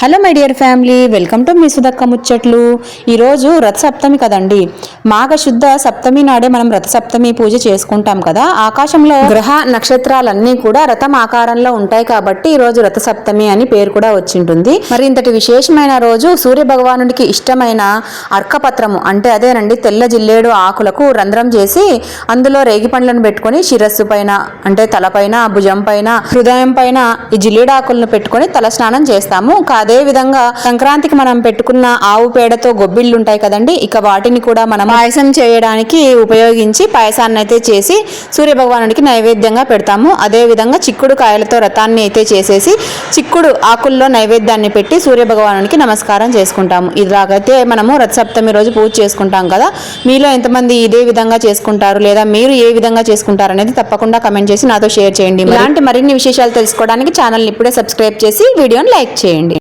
Hello my dear family welcome to మీ సుదక్క ముచ్చట్లు. ఈరోజు రథ సప్తమి కదండి. మాఘ శుద్ధ సప్తమి నాడే మనం రథ సప్తమి పూజ చేసుకుంటాం కదా. ఆకాశంలో గ్రహ నక్షత్రాలన్నీ కూడా రథం ఆకారంలో ఉంటాయి కాబట్టి ఈరోజు రథసప్తమి రథ సప్తమి అని పేరు కూడా వచ్చింటుంది. మరి ఇంతటి విశేషమైన రోజు సూర్య భగవానుడికి ఇష్టమైన అర్కపత్రము అంటే అదేనండి తెల్ల జిల్లేడు ఆకులకు రంధ్రం చేసి అందులో రేగి పండ్లను పెట్టుకొని శిరస్సు పైన అంటే తలపైన భుజం పైన హృదయం పైన ఈ జిల్లేడు ఆకులను పెట్టుకొని తల స్నానం చేస్తాము. కాదు అదే విధంగా సంక్రాంతికి మనం పెట్టుకున్న ఆవు పేడతో గొబ్బిళ్ళు ఉంటాయి కదండి ఇక వాటిని కూడా మనం పాయసం చేయడానికి ఉపయోగించి పాయసాన్ని అయితే చేసి సూర్య భగవానుడికి నైవేద్యంగా పెడతాము. అదే విధంగా చిక్కుడు కాయలతో రథాన్ని అయితే చేసేసి చిక్కుడు ఆకుల్లో నైవేద్యాన్ని పెట్టి సూర్య భగవానుడికి నమస్కారం చేసుకుంటాము. ఇలాగైతే మనము రథ సప్తమి రోజు పూజ చేసుకుంటాం కదా మీలో ఎంతమంది ఇదే విధంగా చేసుకుంటారు లేదా మీరు ఏ విధంగా చేసుకుంటారు అనేది తప్పకుండా కమెంట్ చేసి నాతో షేర్ చేయండి. ఇలాంటి మరిన్ని విశేషాలు తెలుసుకోవడానికి ఛానల్ని ఇప్పుడే సబ్స్క్రైబ్ చేసి వీడియోని లైక్ చేయండి.